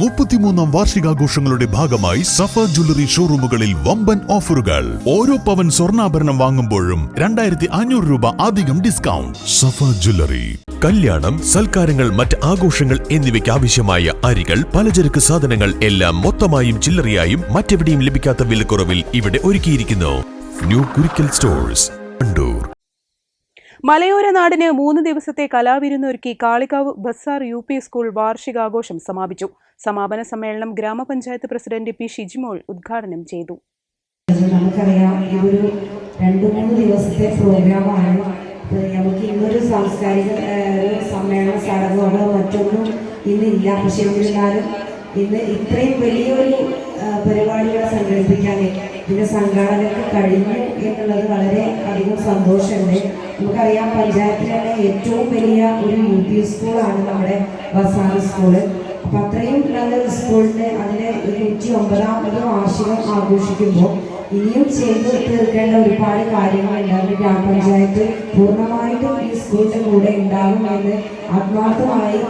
മുപ്പത്തിമൂന്നാം വാർഷികാഘോഷങ്ങളുടെ ഭാഗമായി സഫ ജ്വല്ലറി ഷോറൂമുകളിൽ വമ്പൻ ഓഫറുകൾ. ഓരോ പവൻ സ്വർണാഭരണം വാങ്ങുമ്പോഴും രണ്ടായിരത്തി അഞ്ഞൂറ് രൂപ അധികം ഡിസ്കൗണ്ട്. സഫ ജ്വല്ലറി കല്യാണം സൽക്കാരങ്ങൾ മറ്റ് ആഘോഷങ്ങൾ എന്നിവയ്ക്ക് ആവശ്യമായ അരികൾ പലചരക്ക് സാധനങ്ങൾ എല്ലാം മൊത്തമായും ചില്ലറയായും മറ്റെവിടെയും ലഭിക്കാത്ത വിലക്കുറവിൽ ഇവിടെ ഒരുക്കിയിരിക്കുന്നു. New Kurikkal stores Kandoor. മലയോര നാടിന് മൂന്ന് ദിവസത്തെ കലാവിരുന്നൊരുക്കി Kalikavu Bazar U P school വാർഷികാഘോഷം സമാപിച്ചു. സമാപന സമ്മേളനം ഗ്രാമപഞ്ചായത്ത് പ്രസിഡന്റ് പി ഷിജിമോൾ ഉദ്ഘാടനം ചെയ്തു. നമുക്കറിയാം ഇതൊരു രണ്ട് മൂന്ന് ദിവസത്തെ പ്രോഗ്രാമാണ് നമുക്ക് ഇന്നൊരു സാംസ്കാരിക സമ്മേളന ചടങ്ങുകളോ മറ്റൊന്നും ഇന്നില്ല. പക്ഷെ എന്നിരുന്നാലും ഇന്ന് ഇത്രയും വലിയൊരു പരിപാടികൾ സംഘടിപ്പിക്കാൻ ഇതിന്റെ സംഘാടകർക്ക് കഴിഞ്ഞു എന്നുള്ളത് വളരെ അധികം സന്തോഷമുണ്ട്. നമുക്കറിയാം പഞ്ചായത്തിലെ ഏറ്റവും വലിയ ഒരു യു പി സ്കൂളാണ് നമ്മുടെ വസാന സ്കൂൾ. അപ്പൊ അത്രയും നല്ലൊരു സ്കൂളിന് ഒരു നൂറ്റി ഒമ്പതാമത് വാർഷികം ആഘോഷിക്കുമ്പോൾ ഇനിയും ചെയ്തു തീർക്കേണ്ട ഒരുപാട് കാര്യങ്ങളുണ്ട്. അതിന് ഗ്രാമപഞ്ചായത്ത് പൂർണമായിട്ടും ഈ സ്കൂളിന്റെ കൂടെ ഉണ്ടാകും എന്ന് ആത്മാർത്ഥമായി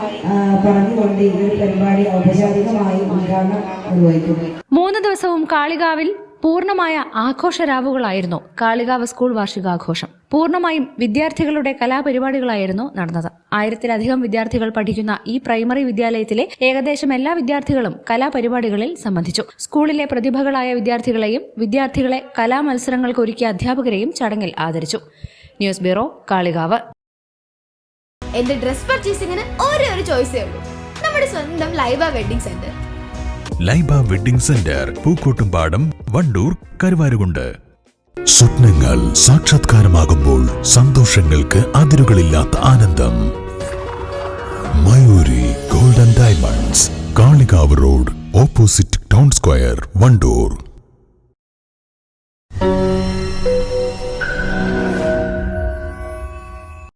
പറഞ്ഞുകൊണ്ട് ഈ ഒരു പരിപാടി ഔപചാരികമായി ഉദ്ഘാടനം നിർവഹിക്കുന്നു. മൂന്ന് ദിവസവും കാളികാവിൽ പൂർണമായ ആഘോഷരാവുകളായിരുന്നു കാളികാവ് സ്കൂൾ വാർഷികാഘോഷം. പൂർണമായും വിദ്യാർത്ഥികളുടെ കലാപരിപാടികളായിരുന്നു നടന്നത്. ആയിരത്തിലധികം വിദ്യാർത്ഥികൾ പഠിക്കുന്ന ഈ പ്രൈമറി വിദ്യാലയത്തിലെ ഏകദേശം എല്ലാ വിദ്യാർത്ഥികളും കലാപരിപാടികളിൽ സംബന്ധിച്ചു. സ്കൂളിലെ പ്രതിഭകളായ വിദ്യാർത്ഥികളെയും വിദ്യാർത്ഥികളെ കലാമത്സരങ്ങൾക്ക് ഒരുക്കിയ അധ്യാപകരെയും ചടങ്ങിൽ ആദരിച്ചു. News bureau Kalikavu. എന്റെ ഡ്രസ് പർച്ചേസിംഗിന് ഒരേ ഒരു ചോയ്സേ ഉള്ളൂ. നമ്മുടെ സ്വന്തം Laiba wedding centre. Laiba wedding centre Pookkottumpadam Wandoor Karuvarakundu. സ്വപ്നങ്ങൾ സാക്ഷാത്കാരമാകുമ്പോൾ സന്തോഷങ്ങൾക്ക് അതിരുകളില്ലാത്ത ആനന്ദം. Mayuri golden diamonds Kalikavu road opposite town square Wandoor.